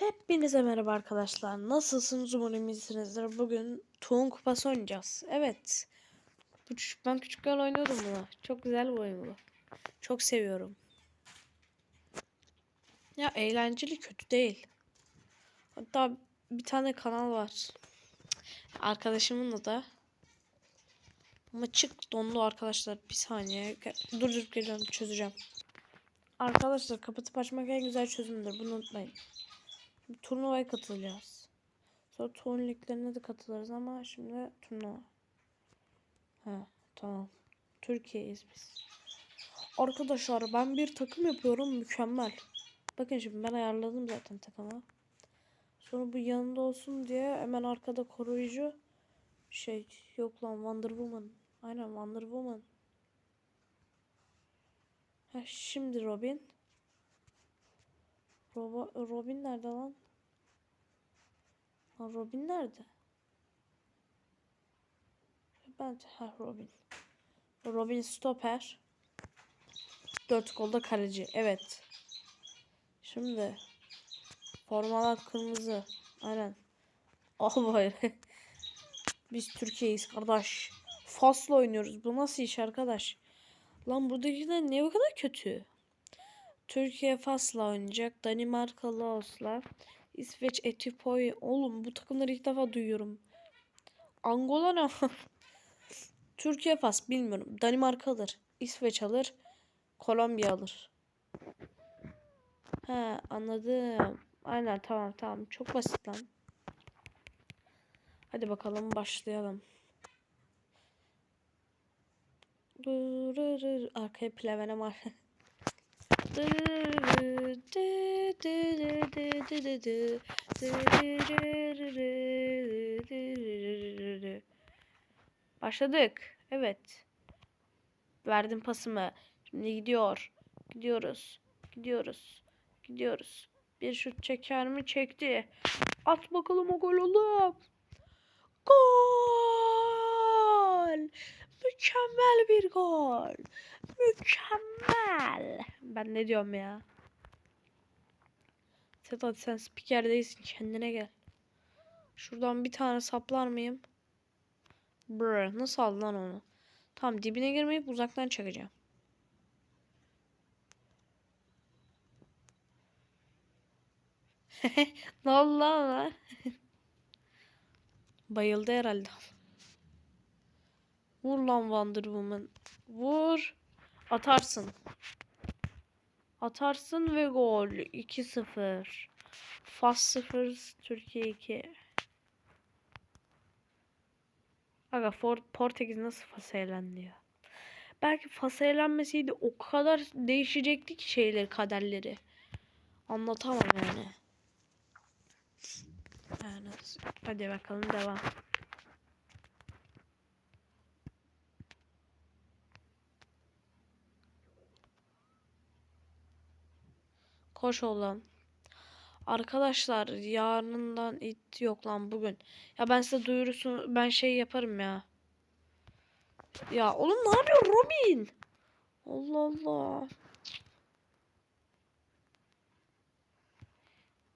Hepinize merhaba arkadaşlar. Nasılsınız umarım iyisinizdir. Bugün Toon Kupası oynayacağız. Evet. Bu küçük, ben küçükken oynuyordum bunu. Çok güzel bir oyun bu. Çok seviyorum. Ya eğlenceli kötü değil. Hatta bir tane kanal var. Arkadaşımın da. Ama çık dondu arkadaşlar. Bir saniye. Dur dur geliyorum çözeceğim. Arkadaşlar kapatıp açmak en güzel çözümdür. Bunu unutmayın. Turnuvaya katılacağız. Sonra turn liglerine de katılırız ama şimdi turnuva. Ha tamam. Türkiye'yiz biz. Arkadaşlar ben bir takım yapıyorum mükemmel. Bakın şimdi ben ayarladım zaten takımı. Sonra bu yanında olsun diye hemen arkada koruyucu şey yok lan Wonder Woman. Aynen Wonder Woman. Ha şimdi Robin. Robo Robin nerede lan? Lan Robin nerede? Ben ha Robin. Robin stoper. Dört golda kaleci. Evet. Şimdi formalar kırmızı. Aynen. Al böyle. Biz Türkiye'yiz kardeş. Fasla oynuyoruz. Bu nasıl iş arkadaş? Lan buradakiler ne bu kadar kötü? Türkiye Fas'la oynayacak. Danimarka Laos'la. İsveç Etipoi. Oğlum bu takımları ilk defa duyuyorum. Angola ne? Türkiye Fas bilmiyorum. Danimarka alır. İsveç alır. Kolombiya alır. He anladım. Aynen tamam tamam. Çok basit lan. Hadi bakalım başlayalım. Arkaya plevene var. Başladık. Evet. Verdim pasımı. Şimdi gidiyor. Gidiyoruz. Gidiyoruz. Gidiyoruz. Bir şut çeker mi? Çekti. At bakalım o gol oğlum. Gol! Mükemmel bir gol. Mükemmel. Ben ne diyorum ya? Sedat sen spiker değilsin kendine gel. Şuradan bir tane saplar mıyım? Brr, nasıl aldın lan onu? Tamam dibine girmeyip uzaktan çekeceğim. ne oldu lan Bayıldı herhalde. Vur lan Wonder Woman. Vur. Atarsın. Atarsın ve gol. 2-0. Fas 0. Türkiye 2. Aga Portekiz nasıl Fas'a eğlendi ya. Belki Fas'a eğlenmeseydi o kadar değişecekti ki şeyleri, kaderleri. Anlatamam yani. Yani hadi bakalım devam. Koş oğlum. Arkadaşlar yarından it yok lan bugün. Ya ben size duyurusunu ben şey yaparım ya. Ya oğlum ne yapıyor Robin? Allah Allah.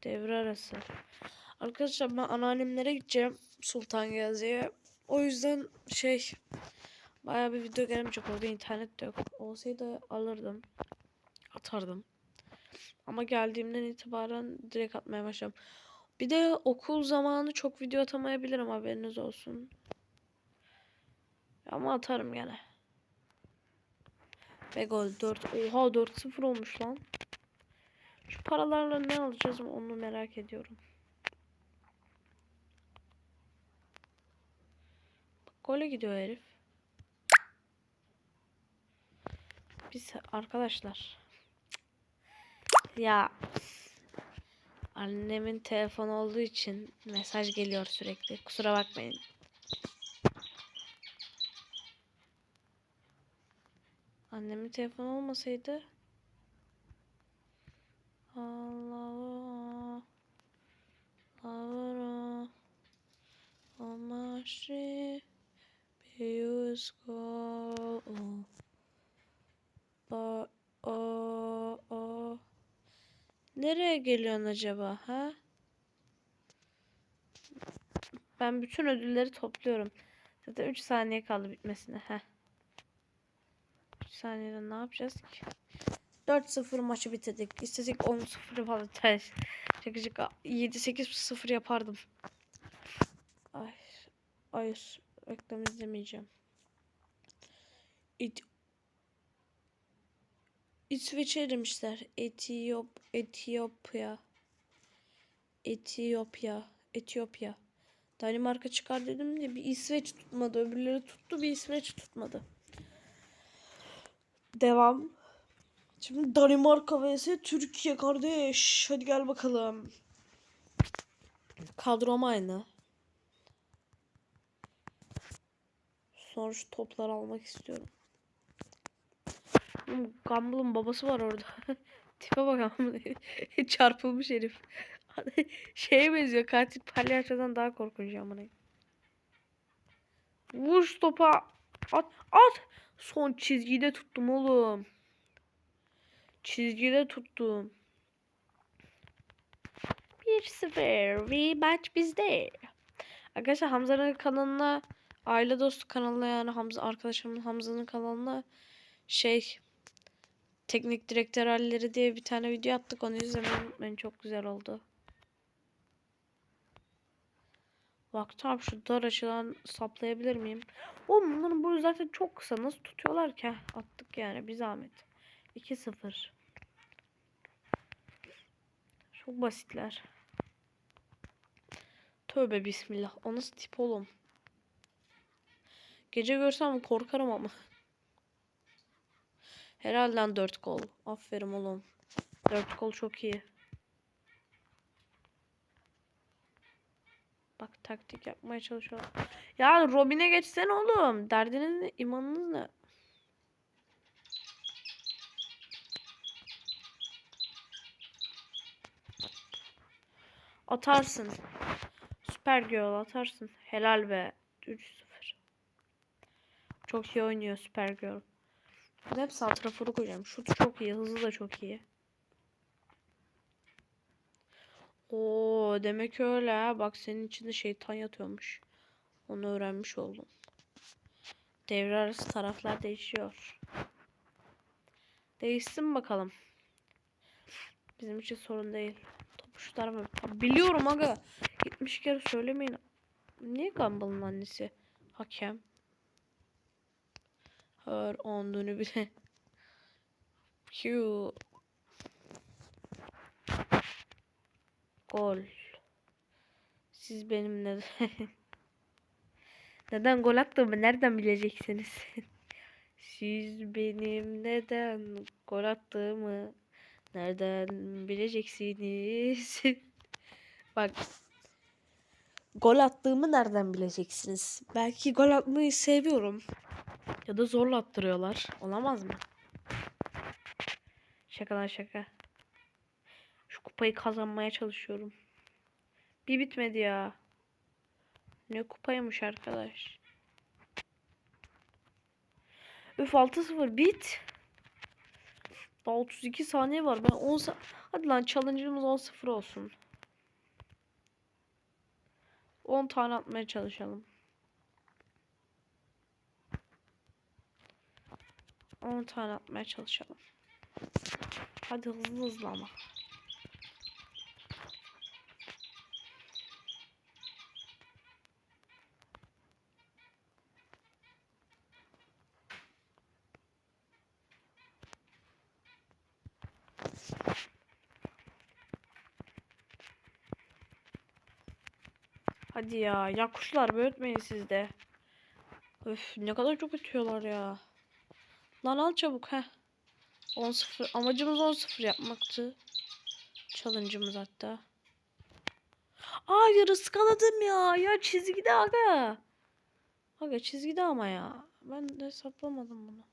Devre arası. Arkadaşlar ben anneannemlere gideceğim Sultan Gazi'ye. O yüzden şey baya bir video gelmeyecek orada internet de yok. Olsaydı alırdım. Atardım. Ama geldiğimden itibaren direkt atmaya başladım. Bir de okul zamanı çok video atamayabilirim haberiniz olsun. Ama atarım gene. Ve gol 4. Oha 4-0 olmuş lan. Şu paralarla ne alacağız onu merak ediyorum. Bak gole gidiyor herif. Biz arkadaşlar ya annemin telefonu olduğu için mesaj geliyor sürekli. Kusura bakmayın. Annemin telefonu olmasaydı Allah Allah Amashi Biyusko yapacaksın acaba ha? Ben bütün ödülleri topluyorum. Zaten 3 saniye kaldı bitmesine. Heh. 3 saniyede ne yapacağız ki? 4-0 maçı bitirdik. İstesek 10-0 falan ters. Çakacak 7-8-0 yapardım. Ay, hayır. Reklam izlemeyeceğim. It İsveç'e demişler. Etiyop, Etiyopya. Etiyopya. Etiyopya. Danimarka çıkar dedim de bir İsveç tutmadı. Öbürleri tuttu bir İsveç tutmadı. Devam. Şimdi Danimarka vs Türkiye kardeş. Hadi gel bakalım. Kadrom aynı. Sonra şu topları almak istiyorum. Gumball'ın babası var orada. Tipe bak. Çarpılmış herif. Şeye benziyor. Katil palyaçodan daha korkunç amına. Vur topa. At. At. Son çizgide tuttum oğlum. Çizgide tuttum. 1-0 ve maç bizde. Arkadaşlar Hamza'nın kanalına aile dostu kanalına yani Hamza arkadaşımın Hamza'nın kanalına şey teknik direktör halleri diye bir tane video attık onu izlemeyi unutmayın çok güzel oldu. Bak tam şu dar açıdan saplayabilir miyim? Oğlum bunların boyu zaten çok kısa. Nasıl tutuyorlar ki? Attık yani bir zahmet. 2-0. Çok basitler. Tövbe bismillah. O nasıl tip oğlum? Gece görsem korkarım ama. Herhalde lan 4 gol. Aferin oğlum. 4 gol çok iyi. Bak taktik yapmaya çalışıyorum. Ya Robin'e geçsene oğlum. Derdiniz ne? İmanınız ne? Atarsın. Süper Girl atarsın. Helal be. 3-0. Çok iyi oynuyor Süper Girl. Ben hep santraforu koyacağım. Şut çok iyi. Hızı da çok iyi. Oo demek öyle ha. Bak senin içinde şeytan yatıyormuş. Onu öğrenmiş oldum. Devre arası taraflar değişiyor. Değişsin bakalım. Bizim için sorun değil. Topu şu tarafa. Biliyorum aga. 70 kere söylemeyin. Niye Gumball'ın annesi? Hakem. Her ondunu bile. Q. Gol. Siz benim neden neden gol attığımı nereden bileceksiniz? Siz benim neden gol attığımı nereden bileceksiniz? Bak. Gol attığımı nereden bileceksiniz? Belki gol atmayı seviyorum. Ya da zorla attırıyorlar. Olamaz mı? Şakalar şaka. Şu kupayı kazanmaya çalışıyorum. Bir bitmedi ya. Ne kupaymış arkadaş. Üf 6-0 bit. Daha 32 saniye var. Ben 10 sa- Hadi lan challenge'ımız 10-0 olsun. 10 tane atmaya çalışalım. 10 tane atmaya çalışalım. Hadi hızlı hızlı ama. Hadi ya. Ya kuşlar büyütmeyin siz de. Öf ne kadar çok ötüyorlar ya. Lan al çabuk he. 10-0. Amacımız 10-0 yapmaktı. Challenge'ımız hatta. Hayır ıskaladım ya. Ya çizgide aga. Aga çizgide ama ya. Ben de hesaplamadım bunu.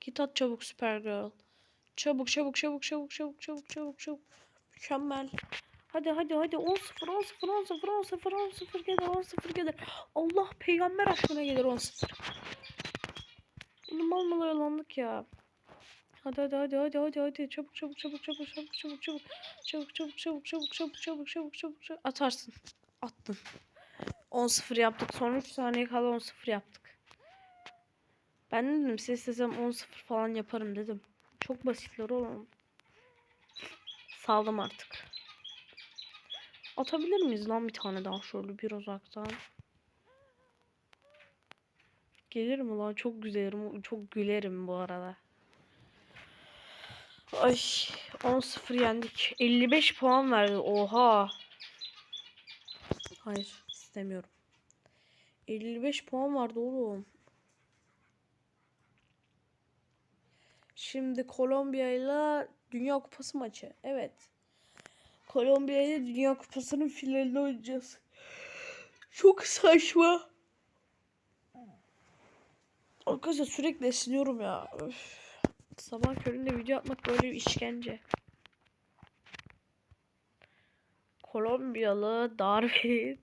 Git at çabuk Supergirl. Çabuk çabuk çabuk çabuk çabuk çabuk çabuk çabuk. Mükemmel. Hadi hadi hadi 10 0 10 0 10 0 10 0 10 0 gelir 10 0 gelir. Allah peygamber aşkına gelir 10 0. Bunu mal mal oyalandık ya. Hadi hadi hadi hadi hadi hadi çabuk çabuk çabuk çabuk çabuk çabuk çabuk çabuk çabuk çabuk çabuk çabuk çabuk çabuk çabuk çabuk atarsın. Attın. 10-0 yaptık. Son 3 saniye kala 10-0 yaptık. Ben dedim size istesem 10-0 falan yaparım dedim. Çok basitler oğlum. Saldım artık. Atabilir miyiz lan bir tane daha şöyle bir uzaktan? Gelir mi lan? Çok gülerim. Çok gülerim bu arada. Ay 10-0 yendik. 55 puan verdi. Oha. Hayır istemiyorum. 55 puan vardı oğlum. Şimdi Kolombiya ile Dünya Kupası maçı. Evet. Kolombiya ile Dünya Kupası'nın finalini oynayacağız. Çok saçma. Arkadaşlar sürekli esniyorum ya. Öf. Sabah köründe video atmak böyle bir işkence. Kolombiyalı Darwin.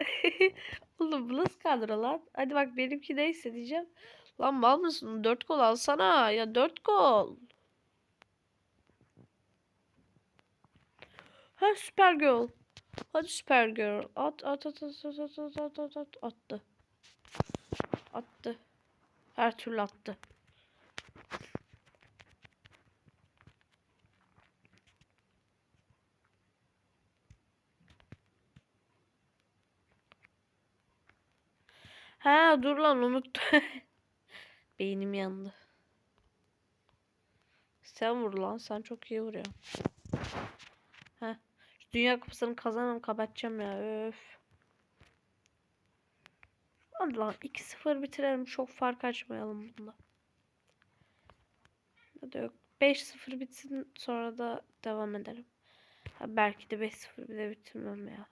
Oğlum bu nasıl kadro lan? Hadi bak benimki neyse diyeceğim. Lan mal mısın? 4 gol alsana. Ya 4 gol. Ha süper gol. Hadi süper girl. At at at at at at at at at at attı. Attı. Her türlü attı. Ha dur lan unuttum. Beynim yandı. Sen vur lan. Sen çok iyi vuruyorsun. Heh. Dünya Kupası'nı kazanım kapatacağım ya. Öf. Lan 2-0 bitirelim. Çok fark açmayalım bunda. Hadi yok. 5-0 bitsin sonra da devam edelim. Ha, belki de 5-0 bile bitirmem ya.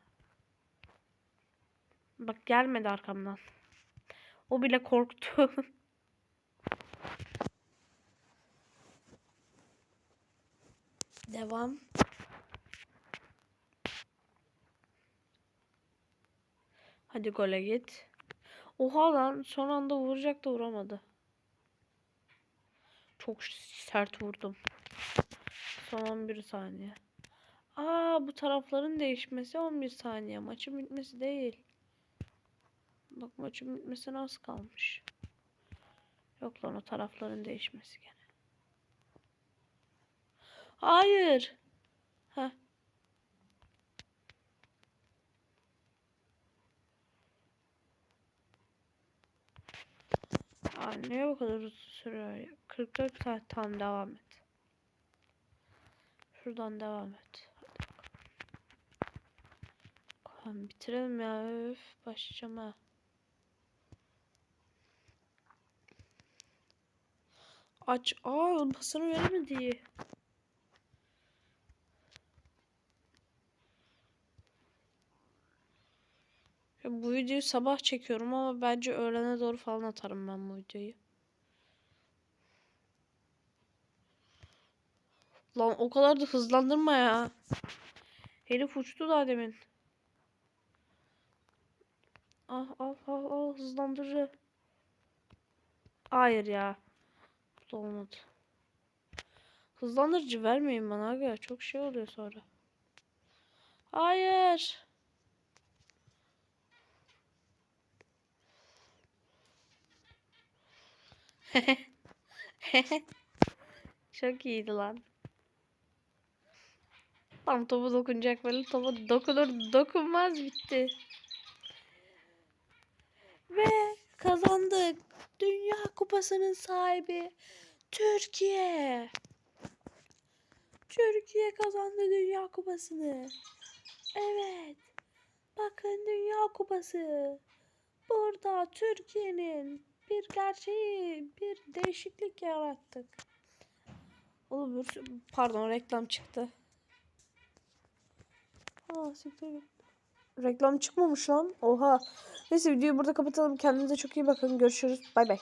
Bak gelmedi arkamdan. O bile korktu. Devam. Hadi gole git. Oha lan son anda vuracak da vuramadı. Çok sert vurdum. Son 11 saniye. Aa bu tarafların değişmesi 11 saniye. Maçın bitmesi değil. Bak maçın bitmesine az kalmış. Yok lan o tarafların değişmesi gene. Hayır. Heh. Aa, niye bu kadar uzun sürüyor? ya? 44 saat devam et. Şuradan devam et. Bakalım, bitirelim ya. Öf, başlayacağım ha. Aç. Aa, pasını veremedi. Bu videoyu sabah çekiyorum ama bence öğlene doğru falan atarım ben bu videoyu. Lan o kadar da hızlandırma ya. Herif uçtu daha demin. Ah al al al hızlandırıcı. Hayır ya. Bu olmadı. Hızlandırıcı vermeyin bana aga. Çok şey oluyor sonra. Hayır. Çok iyiydi lan. Tam topu dokunacak böyle topa dokunur dokunmaz bitti. Ve kazandık. Dünya Kupası'nın sahibi Türkiye. Türkiye kazandı Dünya Kupası'nı. Evet. Bakın Dünya Kupası. Burada Türkiye'nin bir gerçeği, bir değişiklik yarattık. Oğlum pardon reklam çıktı. Aa siktir. Reklam çıkmamış lan. Oha. Neyse videoyu burada kapatalım. Kendinize çok iyi bakın. Görüşürüz. Bay bay.